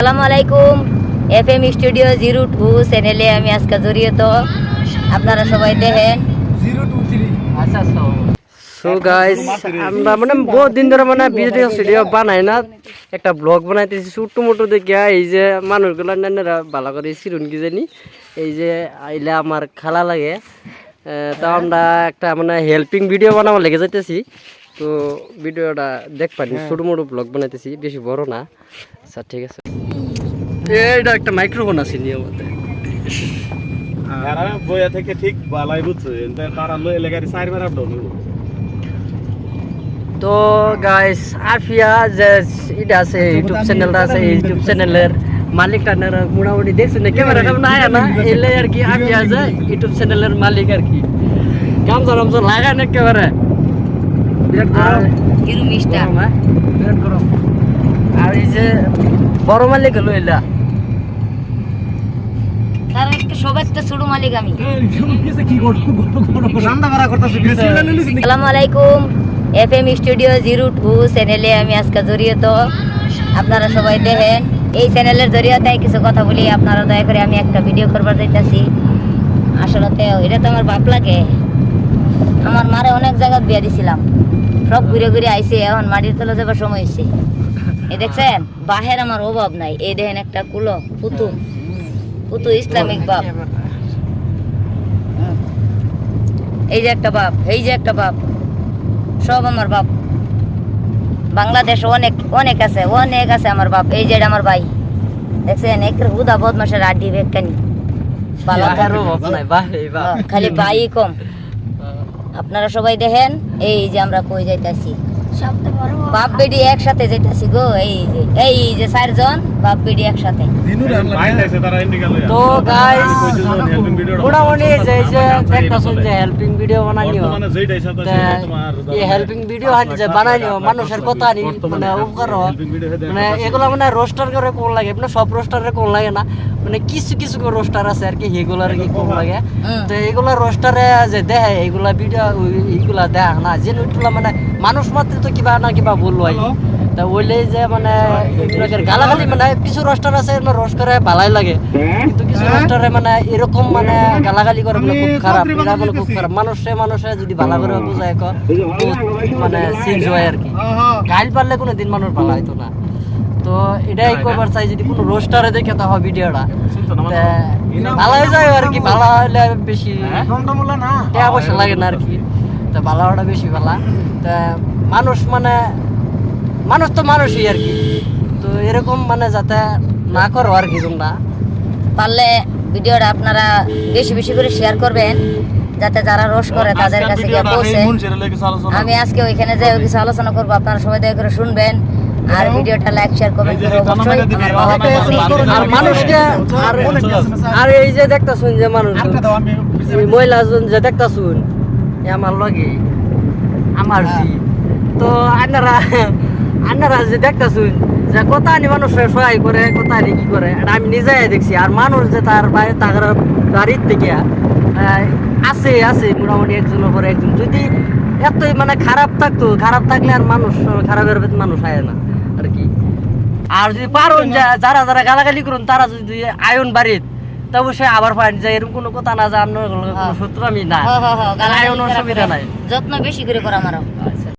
আসসালামু আলাইকুম F M studio zero two চ্যানেলে আমি আজকে জড়িত আপনারা সবাই দেখেন। সো গাইস আমরা মানে বহুত দিন ধরে মানে ভিডিও ভিডিও বানাই না একটা ব্লগ বানাইতেছি ছোট্ট মোটো দেখে এই যে মানুষগুলো নানারা ভালো করে চিরুন কি জানি এই যে আইলে আমার খালা লাগে। আহ, তো আমরা একটা মানে হেল্পিং ভিডিও বানাবো লেগে যাইতেছি। তো ভিডিওটা দেখবানি ছোট মোটো ব্লগ বানাইতেছি বেশি বড় না। আচ্ছা ঠিক আছে। এইটা একটা মাইক্রোফোন আছে নিয়মতে। এরা বইয়া থেকে ঠিক বালাই বুঝছে তারা এলাকার চার বেড়া ডন তো গাইস আফিয়া যে এটা আছে ইউটিউব চ্যানেলটা আছে ইউটিউব চ্যানেলের মালিকটা না মোটামুটি দেখছেন না ক্যামেরা কেমন আয় না এলে আর কি আফিয়া যে ইউটিউব চ্যানেলের মালিক আর কি। গামছা গামছা লাগায় না একেবারে। বিরাট গরম হিরু মিস্টার হ্যাঁ? বিরাট গরম আর এই যে বড় মালিক হলো এলা। তার একটা সবার তো ছোট মালিক আমি আসসালামু আলাইকুম F M studio zero two চ্যানেলে আমি আজকে জড়িত। আপনারা সবাই দেখেন এই চ্যানেলের জড়িয়তে কিছু কথা বলি আপনারা দয়া করে আমি একটা ভিডিও করবার চাইতেছি আসলে এটা তো আমার বাপ লাগে। আমার মারে অনেক জায়গা বিয়া দিছিলাম। সব ঘুরে ঘুরে আইছে এখন মাটির তলে যাবার সময় হয়েছে এই দেখছেন বাহের আমার অভাব নাই। এই দেখেন একটা কুলো পুতু ইসলামিক বাপ। এই যে একটা বাপ এই যে একটা বাপ সব আমার বাপ। বাংলাদেশে অনেক অনেক আছে অনেক আছে আমার বাপ এই যে আমার ভাই। দেখছেন এক হুদা বদমাসের আড্ডি বেকানি। খালি ভাই কম। আপনারা সবাই দেখেন এই যে আমরা কই যাইতাছি। বাপ বেডি একসাথে যাইতাছি গো এই যে এই যে চারজন বাপ বেডি একসাথে। তো গাইস যে মোটামুটি যে এই যে দেখতেছেন যে হেল্পিং ভিডিও বানানিও এই হেল্পিং ভিডিও হানি যে বানানিও মানুষের কথা নি মানে উপকার হয়। মানে এগুলো মানে রোস্টার করে কোন লাগে মানে সব রোস্টারে কোন লাগে না। মানে কিছু কিছু রোস্টার আছে আর কি এগুলো আর কি কোন লাগে। তো এগুলা রোস্টারে যে দেয় এগুলা ভিডিও এইগুলা দেখ না যে মানে মানুষ মাত্র তো কিবা না কিবা বলল আই তা ওইলে যে মানে গালাগালি মানে কিছু রোস্টার আছে মানে রোস্ট করে ভালাই লাগে। কিন্তু কিছু রোস্টারে মানে এরকম মানে গালাগালি করে মানে খুব খারাপ এটা মানে খুব খারাপ মানুষে মানুষে যদি ভালো করে বোঝায় মানে চেঞ্জ হয় আর কি। গাইল পারলে কোনো দিন মানুষ ভালো হইতো না। তো এটাই করবার চাই যদি কোনো রোস্টারে দেখে তো হয় ভিডিওটা ভালো হয়ে যায় আর কি ভালো হলে বেশি টাকা পয়সা লাগে না আর কি। তা ভালো হওয়াটা বেশি ভালো। তা মানুষ মানে মানুষ তো মানুষই আর কি। তো এরকম মানে যাতে না করো আর কি তোমরা। পারলে ভিডিওটা আপনারা বেশি বেশি করে শেয়ার করবেন যাতে যারা রোশ করে তাদের কাছে গিয়ে পৌঁছে। আমি আজকে ওইখানে যাই কিছু আলোচনা করব আপনারা সবাই দয়া করে শুনবেন। আর ভিডিওটা লাইক শেয়ার কমেন্ট করে অবশ্যই আমার আর মানুষকে আর আর এই যে দেখতা শুন যে মানুষ এই মহিলা জন যে দেখতা শুন এ আমার লগে আমার জি। তো আনারা আনারা যে দেখতা শুন যে কত আনি মানুষের সহায় করে কথা আনি কি করে এটা আমি নিজে দেখছি। আর মানুষ যে তার বাইরে তার বাড়ির থেকে আছে আছে মোটামুটি একজনের পরে একজন। যদি এতই মানে খারাপ থাকতো খারাপ থাকলে আর মানুষ খারাপের ভেতর মানুষ আয় না। আর কি। আর যদি পারুন যা- যারা যারা গালাগালি করুন তারা যদি আয়ন বাড়িত তা অবশ্যই আবার পাইন যে এরকম কোনো কথা না যে আপনার কোনো সূত্র আমি না। হ হ হ আয়ন অসুবিধা নাই। যত্ন বেশি করে করা আমারও আচ্ছা।